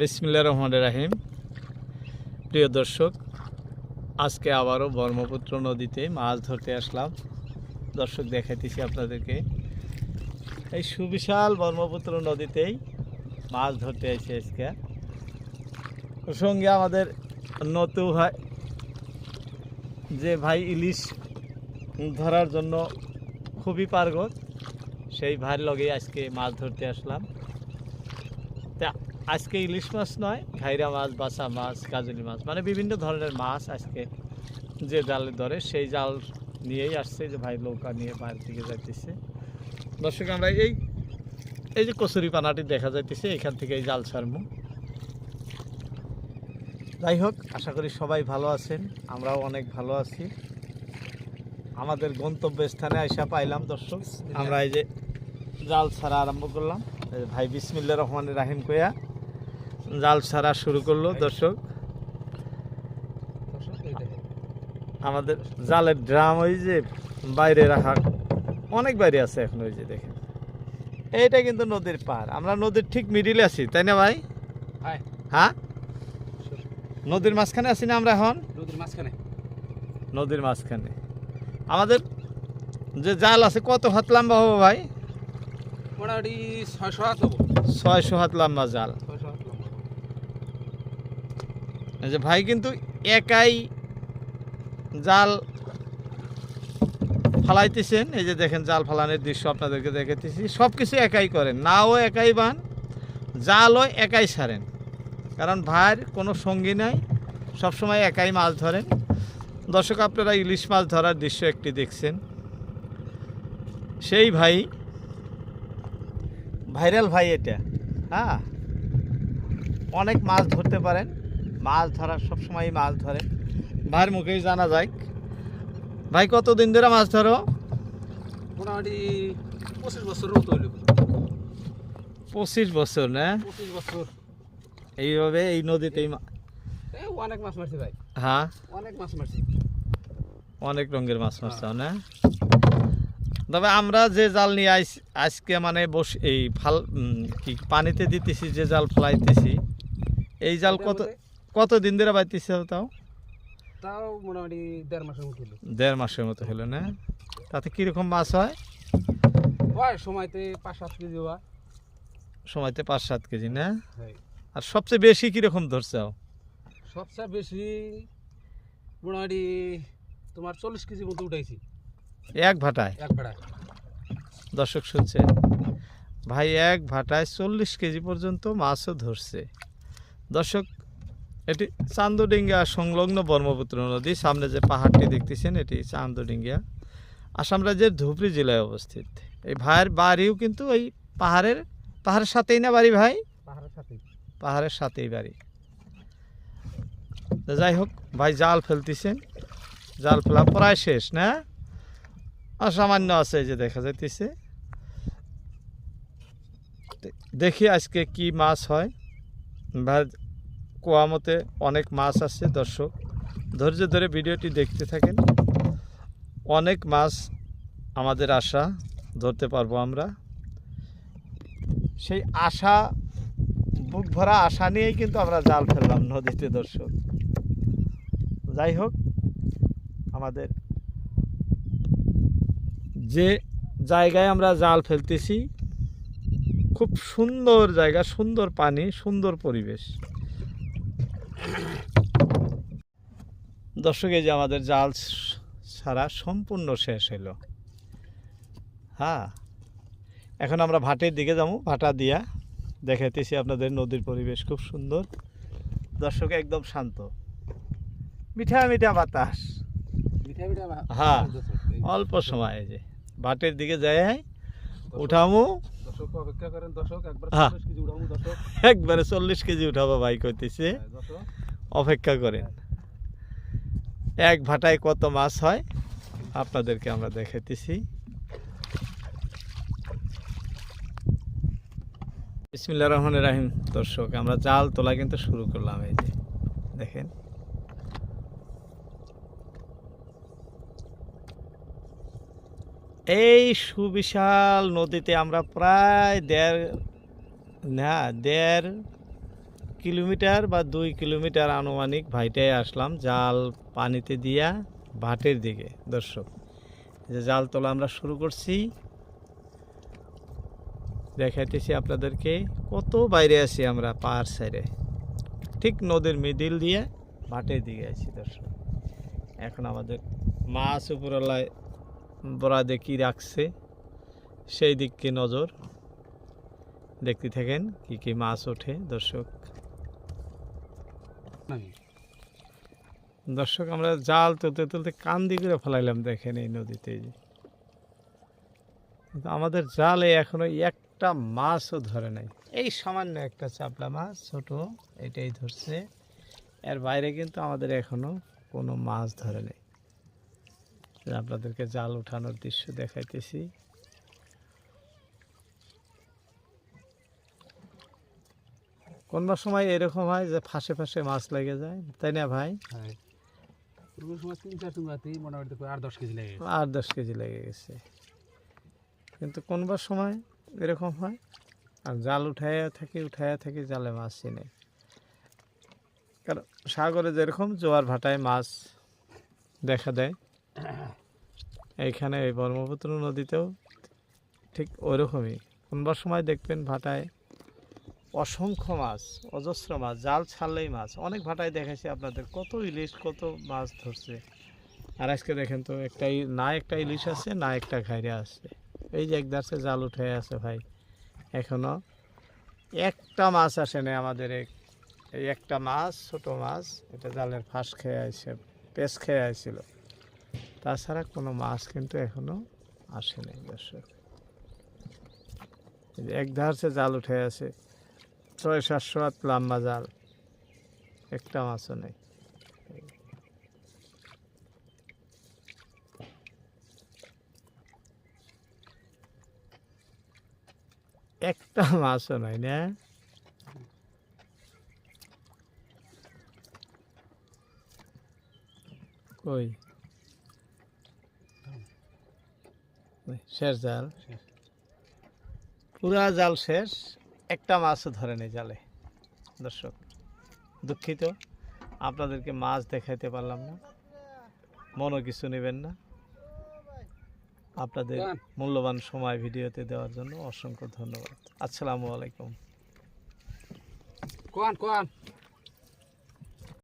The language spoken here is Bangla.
বিসমিল্লা রহমান রাহিম। প্রিয় দর্শক, আজকে আবারও ব্রহ্মপুত্র নদীতে মাছ ধরতে আসলাম। দর্শক দেখাইতেছি আপনাদেরকে। এই সুবিশাল ব্রহ্মপুত্র নদীতেই মাছ ধরতে এসে আজকে। সঙ্গে আমাদের নতু ভাই, যে ভাই ইলিশ ধরার জন্য খুবই পারগত, সেই ভাইয়ের লগেই আজকে মাছ ধরতে আসলাম। তা আজকে ইলিশ মাছ নয় ঘাইরা মাছ বাসা মাছ কাজলি মাছ মানে বিভিন্ন ধরনের মাছ আজকে যে জালে ধরে সেই জাল নিয়েই আসছে যে ভাই নৌকা নিয়ে বাইরের দিকে যাইতেছে। দর্শক আমরা এই এই যে কচুরি পানাটি দেখা যাইতেছে এখান থেকে এই জাল ছাড়মু। যাই হোক আশা করি সবাই ভালো আছেন আমরাও অনেক ভালো আছি। আমাদের গন্তব্য স্থানে আইসা পাইলাম দর্শক। আমরা এই যে জাল ছাড়া আরম্ভ করলাম। ভাই বিসমিল্লা রহমান রাহিম কয়া জাল ছাড়া শুরু করল দর্শক। আমাদের জালের ড্রাম ওই যে বাইরে রাখা অনেক বাইরে আছে এখন ওই যে দেখেন। এইটা কিন্তু নদীর পার আমরা নদীর ঠিক মিডিলে আছি তাই না ভাই? হ্যাঁ। নদীর মাঝখানে আছি না আমরা এখন? নদীর মাঝখানে। নদীর মাঝখানে। আমাদের যে জাল আছে কত হাত লম্বা হবে ভাই? মোটামুটি ছয়শো হাত হব। ছয়শো হাত লম্বা জাল ছয়শো হাত লম্বা। এই যে ভাই কিন্তু একাই জাল ফালাইতেছেন। এই যে দেখেন জাল ফালানোর দৃশ্য আপনাদেরকে দেখাইতেছি। সব কিছু একাই করেন, নাও একাই বান, জালও একাই সারেন। কারণ ভাইয়ের কোনো সঙ্গী নাই, সবসময় একাই মাছ ধরেন। দর্শক, আপনারা ইলিশ মাছ ধরার দৃশ্য একটি দেখছেন। সেই ভাই, ভাইরাল ভাই এটা। হ্যাঁ অনেক মাছ ধরতে পারেন। মাছ ধরার সবসময় মাছ ধরে। ভাইয়ের মুখেই জানা যায়। ভাই কতদিন ধরে মাছ ধরো? মোটামুটি পঁচিশ বছর মতো হইল। পঁচিশ বছর না? পঁচিশ বছর। এইভাবে এই নদীতেই অনেক মাছ মারছি ভাই। হ্যাঁ? অনেক মাছ মারছি। অনেক রঙের মাছ মারছাও না? তবে আমরা যে জাল নিয়ে আইস আজকে মানে বস এই ফাল কি পানিতে দিতেছি যে জাল ফেলাইতেছি এই জাল কত কত দিন ধরে বাইতেছে তাও? তাও মোটামুটি দেড় মাসের মতো হলো। দেড় মাসের মতো হলো না? তাতে কীরকম মাছ হয়? হয় সময়তে পাঁচ সাত কেজি হয়। সময়তে পাঁচ সাত কেজি না? আর সবচেয়ে বেশি কীরকম ধরছাও সবচেয়ে বেশি মোটামুটি তোমার চল্লিশ কেজি মতো উঠাইছি। এক ভাটায়? এক ভাটায়। দর্শক শুনছে ভাই এক ভাটায় চল্লিশ কেজি পর্যন্ত মাছও ধরছে। দর্শক এটি চান্দডিঙ্গা সংলগ্ন ব্রহ্মপুত্র নদী সামনে যে পাহাড়টি দেখতেছেন এটি চান্দডিঙ্গা। আসাম রাজ্যের ধুবড়ি জেলায় অবস্থিত। এই ভাইয়ের বাড়িও কিন্তু ওই পাহাড়ের পাহাড়ের সাথেই না বাড়ি ভাই? পাহাড়ের সাথে পাহাড়ের সাথেই বাড়ি। যাই হোক ভাই জাল ফেলতেছেন। জাল ফেলা প্রায় শেষ না? আর সামান্য আছে এই যে দেখা যাইতেছে। দেখি আজকে কি মাছ হয়। ভাই কোয়া মতে অনেক মাছ আছে দর্শক। ধৈর্য ধরে ভিডিওটি দেখতে থাকেন। অনেক মাছ আমাদের আশা ধরতে পারব আমরা। সেই আশা, বুক ভরা আশা নিয়েই কিন্তু আমরা জাল ফেললাম নদীতে, দর্শক। যাই হোক, আমাদের যে জায়গায় আমরা জাল ফেলতেছি, খুব সুন্দর জায়গা, সুন্দর পানি, সুন্দর পরিবেশ। দর্শক এই যে আমাদের জাল ছাড়া সম্পূর্ণ শেষ হলো। হ্যাঁ এখন আমরা ভাটের দিকে যাব। ভাটা দিয়া দেখাইতেছি আপনাদের নদীর পরিবেশ খুব সুন্দর। দর্শক একদম শান্ত। মিঠা মিঠা বাতাস। হ্যাঁ। অল্প সময় যে ভাটের দিকে যাই উঠামু। দর্শক অপেক্ষা করেন। দর্শক একবার হ্যাঁ। চল্লিশ কেজি উঠাবো দর্শক। একবারে চল্লিশ কেজি উঠাবো ভাই করতেছে হ্যাঁ, অপেক্ষা করেন। এক ভাটায় কত মাছ হয় আপনাদেরকে আমরা দেখাইতেছি। বিসমিল্লা রহমান রাহিম। দর্শক আমরা জাল তোলা কিন্তু শুরু করলাম এই যে। দেখেন। এই সুবিশাল নদীতে আমরা প্রায় দেড়, না, দেড় কিলোমিটার বা দুই কিলোমিটার আনুমানিক ভাইটাই আসলাম জাল পানিতে দিয়া ভাটের দিকে, দর্শক। যে জাল তোলা আমরা শুরু করছি। দেখাইতেছি আপনাদেরকে কত বাইরে আছি আমরা পাহাড় সাইডে। ঠিক নদীর মিডিল দিয়ে ভাটের দিকে আছি দর্শক। এখন আমাদের মাছ উপরলায় বরাদে কি রাখছে। সেই দিককে নজর দেখতে থাকেন কি কি মাছ ওঠে। দর্শক দর্শক, আমরা জাল তুলতে তুলতে কান্দি করে ফেলাইলাম দেখেন এই নদীতে। আমাদের জালে এখনও একটা মাছও ধরে নাই। এই সামান্য একটা চাপলা মাছ, ছোট, এটাই ধরছে। এর বাইরে কিন্তু আমাদের এখনও কোনো মাছ ধরে নেই। আপনাদেরকে জাল উঠানোর দৃশ্য দেখাইতেছি। কোনবা সময় এরকম হয় যে ফাঁসে ফাঁসে মাছ লেগে যায়? তাই না ভাই? হ্যাঁ। আট দশ কেজি লেগে গেছে। কিন্তু কোনবার সময় এরকম হয়? আর জাল উঠাইয়া থাকি উঠাইয়া থাকি জালে মাছ নেই কারণ সাগরে যেরকম জোয়ার ভাটায় মাছ দেখা দেয় এইখানে এই ব্রহ্মপুত্র নদীতেও ঠিক ওইরকমই কোনবার সময় দেখবেন ভাটায় অসংখ্য মাছ, অজস্র মাছ, জাল ছাড়লেই মাছ। অনেক ভাটায় দেখাইছি আপনাদের, কত ইলিশ, কত মাছ ধরছে। আর আজকে দেখেন তো, একটা ই- না একটা ইলিশ আছে, না একটা ঘাইরে আছে। এই যে একদারসে জাল উঠে আছে ভাই। এখনও একটা মাছ আসে না আমাদের এই একটা মাছ, ছোট মাছ, এটা জালের ফাঁস খেয়ে আসে পেস খেয়ে আসছিল তাছাড়া কোনো মাছ কিন্তু এখনও আসেনি, দর্শক। এক ধারসে জাল উঠে আছে, ছয় সাতশো হাত লাম্বা জাল, একটা মাছও নেই। একটা মাছও নাই, না? কই ওই, শেষ জাল। পুরা জাল শেষ। একটা মাছও ধরে নেই জালে। দর্শক দুঃখিত। আপনাদেরকে মাছ দেখাইতে পারলাম না। মনও কিছু নেবেন না। আপনাদের মূল্যবান সময় ভিডিওতে দেওয়ার জন্য অসংখ্য ধন্যবাদ। আসসালামু আলাইকুম। কোয়ান কোয়ান